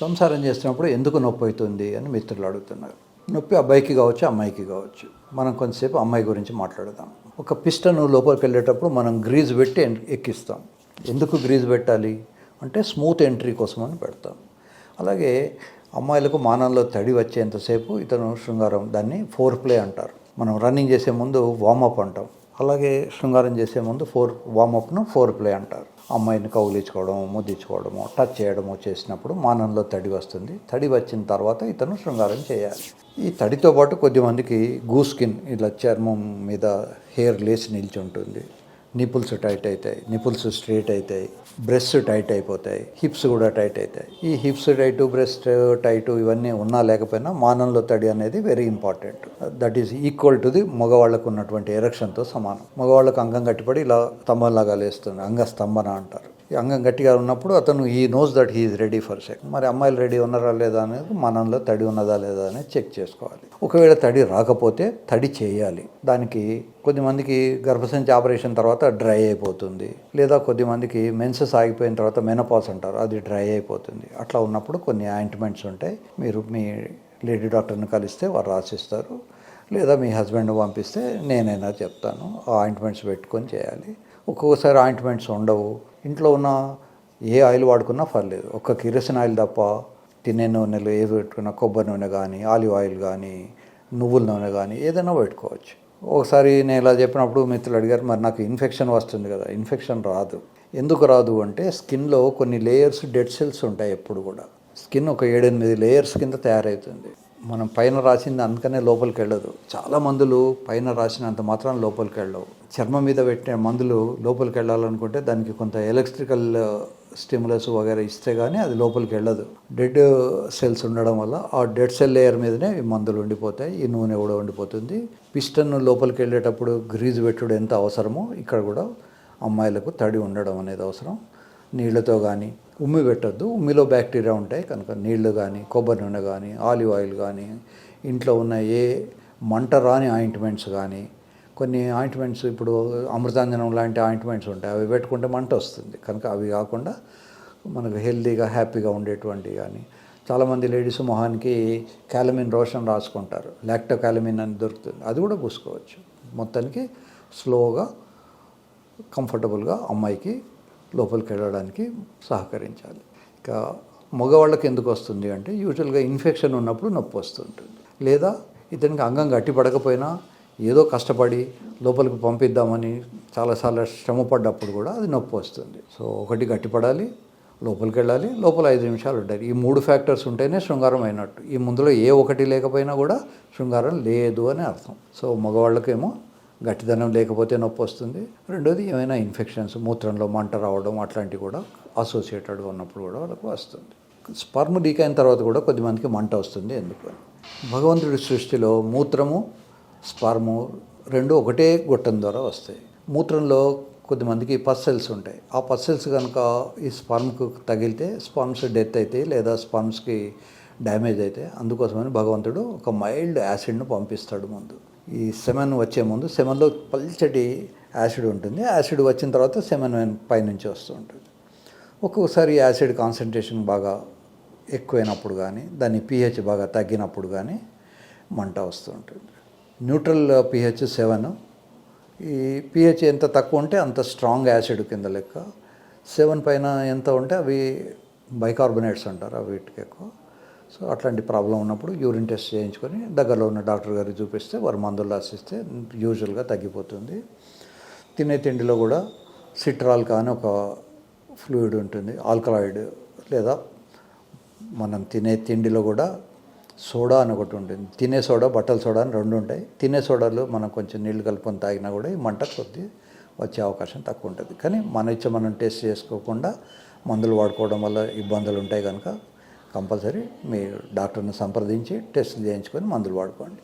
సంసారం చేస్తున్నప్పుడు ఎందుకు నొప్పి అవుతుంది అని మిత్రులు అడుగుతున్నారు. నొప్పి అబ్బాయికి కావచ్చు అమ్మాయికి కావచ్చు. మనం కొంతసేపు అమ్మాయి గురించి మాట్లాడదాం. ఒక పిస్టన్ లోపలికి వెళ్ళేటప్పుడు మనం గ్రీజ్ పెట్టి ఎక్కిస్తాం. ఎందుకు గ్రీజ్ పెట్టాలి? అంటే స్మూత్ ఎంట్రీ కోసం అని పెడతాం. అలాగే అమ్మాయిలకు మానంలో తడి వచ్చేంతసేపు ఇతను శృంగారం దాన్ని ఫోర్ ప్లే అంటారు. మనం రన్నింగ్ చేసే ముందు వార్మప్ అంటాం. అలాగే శృంగారం చేసే ముందు ఫోర్ వామప్ను ఫోర్ ప్లే అంటారు. అమ్మాయిని కౌలించుకోవడం ముద్దించుకోవడము టచ్ చేయడము చేసినప్పుడు మానంలో తడి వస్తుంది. తడి వచ్చిన తర్వాత ఇతను శృంగారం చేయాలి. ఈ తడితో పాటు కొద్దిమందికి గూ స్కిన్ ఇలా చర్మం మీద హెయిర్ లేచి నిలిచి ఉంటుంది నిపుల్స్ టైట్ అవుతాయి నిపుల్స్ స్ట్రేట్ అవుతాయి బ్రెస్ట్ టైట్ అయిపోతాయి హిప్స్ కూడా టైట్ అవుతాయి ఈ హిప్స్ టైట్ బ్రెస్ట్ టైట్ ఇవన్నీ ఉన్నా లేకపోయినా మానంలో తడి అనేది very important that is equal to the మగవాళ్ళకు ఉన్నటువంటి ఎరక్షన్తో సమానం. మగవాళ్ళకు అంగం కట్టిపడి ఇలా స్తంభంలాగా లేస్తుంది అంగ స్తంభన అంటారు. అంగం గట్టిగా ఉన్నప్పుడు అతను ఈ knows that he's ready for sex మరి అమ్మాయిలు రెడీ ఉన్నారా లేదా అనేది మనంలో తడి ఉన్నదా లేదా అనేది చెక్ చేసుకోవాలి. ఒకవేళ తడి రాకపోతే తడి చేయాలి. దానికి కొద్దిమందికి గర్భసంచి ఆపరేషన్ తర్వాత డ్రై అయిపోతుంది. లేదా కొద్దిమందికి మెన్సెస్ ఆగిపోయిన తర్వాత మెనపాస్ అంటారు అది డ్రై అయిపోతుంది. అట్లా ఉన్నప్పుడు కొన్ని ఆయింట్మెంట్స్ ఉంటాయి. మీరు మీ లేడీ డాక్టర్ని కలిస్తే వారు రాసిస్తారు. లేదా మీ హస్బెండ్ పంపిస్తే నేనైనా చెప్తాను ఆ ఆయింట్మెంట్స్ పెట్టుకొని చేయాలి. ఒక్కొక్కసారి ఆయింట్మెంట్స్ ఉండవు. ఇంట్లో ఉన్న ఏ ఆయిల్ వాడుకున్నా పర్లేదు. ఒక్క కిరసిన ఆయిల్ తప్ప తినే నూనెలు ఏవి పెట్టుకున్నా కొబ్బరి నూనె కానీ ఆలివ్ ఆయిల్ కానీ నువ్వుల నూనె కానీ ఏదైనా పెట్టుకోవచ్చు. ఒకసారి నేను ఇలా చెప్పినప్పుడు మిత్రులు అడిగారు మరి నాకు ఇన్ఫెక్షన్ వస్తుంది కదా ఇన్ఫెక్షన్ రాదు. ఎందుకు రాదు అంటే స్కిన్లో కొన్ని లేయర్స్ డెడ్ సెల్స్ ఉంటాయి ఎప్పుడు కూడా. స్కిన్ ఒక ఏడెనిమిది లేయర్స్ కింద తయారవుతుంది. మనం పైన రాసింది అందుకనే లోపలికి వెళ్ళదు. చాలా మందులు పైన రాసినంత మాత్రం లోపలికి వెళ్ళవు. చర్మం మీద పెట్టిన మందులు లోపలికి వెళ్ళాలనుకుంటే దానికి కొంత ఎలక్ట్రికల్ స్టిములస్ వగేరా ఇస్తే కానీ అది లోపలికి వెళ్ళదు. డెడ్ సెల్స్ ఉండడం వల్ల ఆ డెడ్ సెల్ లేయర్ మీదనే ఈ మందులు ఉండిపోతాయి. ఈ నూనె కూడా ఉండిపోతుంది. పిస్టన్ లోపలికి వెళ్ళేటప్పుడు గ్రీజ్ పెట్టుడు ఎంత అవసరమో ఇక్కడ కూడా అమ్మాయిలకు తడి ఉండడం అనేది అవసరం. నీళ్ళతో కానీ ఉమ్మి పెట్టద్దు. ఉమ్మిలో బ్యాక్టీరియా ఉంటాయి కనుక నీళ్ళు కానీ కొబ్బరి నూనె కానీ ఆలివ్ ఆయిల్ కానీ ఇంట్లో ఉన్న ఏ మంట రాని ఆయింట్మెంట్స్ కానీ కొన్ని ఆయింట్మెంట్స్ ఇప్పుడు అమృతాంజనం లాంటి ఆయింట్మెంట్స్ ఉంటాయి. అవి పెట్టుకుంటే మంట వస్తుంది. కనుక అవి కాకుండా మనకు హెల్తీగా హ్యాపీగా ఉండేటువంటి కానీ చాలామంది లేడీస్ మొహానికి క్యాలమిన్ రోషన్ రాసుకుంటారు. లాక్టో క్యాలమిన్ అని దొరుకుతుంది. అది కూడా పూసుకోవచ్చు. మొత్తానికి స్లోగా కంఫర్టబుల్గా అమ్మాయికి లోపలికి వెళ్ళడానికి సహకరించాలి. ఇంకా మగవాళ్ళకి ఎందుకు వస్తుంది అంటే యూజువల్గా ఇన్ఫెక్షన్ ఉన్నప్పుడు నొప్పి వస్తుంటుంది. లేదా ఇతనికి అంగం గట్టిపడకపోయినా ఏదో కష్టపడి లోపలికి పంపిద్దామని చాలాసార్లు శ్రమపడ్డప్పుడు కూడా అది నొప్పి వస్తుంది. సో ఒకటి గట్టిపడాలి లోపలికి వెళ్ళాలి లోపల ఐదు నిమిషాలు ఉంటాయి ఈ మూడు ఫ్యాక్టర్స్ ఉంటేనే శృంగారం అయినట్టు. ఈ ముందులో ఏ ఒకటి లేకపోయినా కూడా శృంగారం లేదు అని అర్థం. సో మగవాళ్ళకేమో గట్టిదనం లేకపోతే నొప్పి వస్తుంది. రెండోది ఏమైనా ఇన్ఫెక్షన్స్ మూత్రంలో మంట రావడం అట్లాంటివి కూడా అసోసియేటెడ్గా ఉన్నప్పుడు కూడా వాళ్ళకు వస్తుంది. స్పర్మ్ లీక్ అయిన తర్వాత కూడా కొద్దిమందికి మంట వస్తుంది ఎందుకు భగవంతుడి సృష్టిలో మూత్రము స్పర్ము రెండు ఒకటే గొట్టం ద్వారా వస్తాయి. మూత్రంలో కొద్దిమందికి పస్సెల్స్ ఉంటాయి. ఆ పస్సెల్స్ కనుక ఈ స్పర్మ్కు తగిలితే స్పర్మ్స్ డెత్ అవుతాయి లేదా స్పర్మ్స్కి డ్యామేజ్ అయితే అందుకోసమని భగవంతుడు ఒక మైల్డ్ యాసిడ్ను పంపిస్తాడు ముందు. ఈ సెమెన్ వచ్చే ముందు సెమెన్లో పల్చటి యాసిడ్ ఉంటుంది. యాసిడ్ వచ్చిన తర్వాత సెమెన్ పైనుంచి వస్తూ ఉంటుంది. ఒక్కొక్కసారి యాసిడ్ కాన్సన్ట్రేషన్ బాగా ఎక్కువైనప్పుడు కానీ దాని పిహెచ్ బాగా తగ్గినప్పుడు కానీ మంట వస్తూ ఉంటుంది. Neutral pH seven. ఈ పిహెచ్ ఎంత తక్కువ ఉంటే అంత స్ట్రాంగ్ యాసిడ్ కింద లెక్క. సెవెన్ పైన ఎంత ఉంటే అవి బైకార్బోనేట్స్ అంటారు అవి వీటికి ఎక్కువ. సో అట్లాంటి ప్రాబ్లం ఉన్నప్పుడు యూరిన్ టెస్ట్ చేయించుకొని దగ్గరలో ఉన్న డాక్టర్ గారికి చూపిస్తే వారు మందులు రాసిస్తే యూజువల్గా తగ్గిపోతుంది. తినే తిండిలో కూడా సిట్రాల్ కానీ ఒక ఫ్లూయిడ్ ఉంటుంది ఆల్కలాయిడ్ లేదా మనం తినే తిండిలో కూడా సోడా అని ఒకటి ఉంటుంది. తినే సోడా బట్టల సోడా అని రెండు ఉంటాయి. తినే సోడాలో మనం కొంచెం నీళ్ళు కలుపుకొని తాగినా కూడా ఈ మంట కొద్ది వచ్చే అవకాశం తక్కువ ఉంటుంది. కానీ మన ఇచ్చ మనం టెస్ట్ చేసుకోకుండా మందులు వాడుకోవడం వల్ల ఇబ్బందులు ఉంటాయి కనుక కంపల్సరీ మీ డాక్టర్ని సంప్రదించి టెస్టులు చేయించుకొని మందులు వాడుకోండి.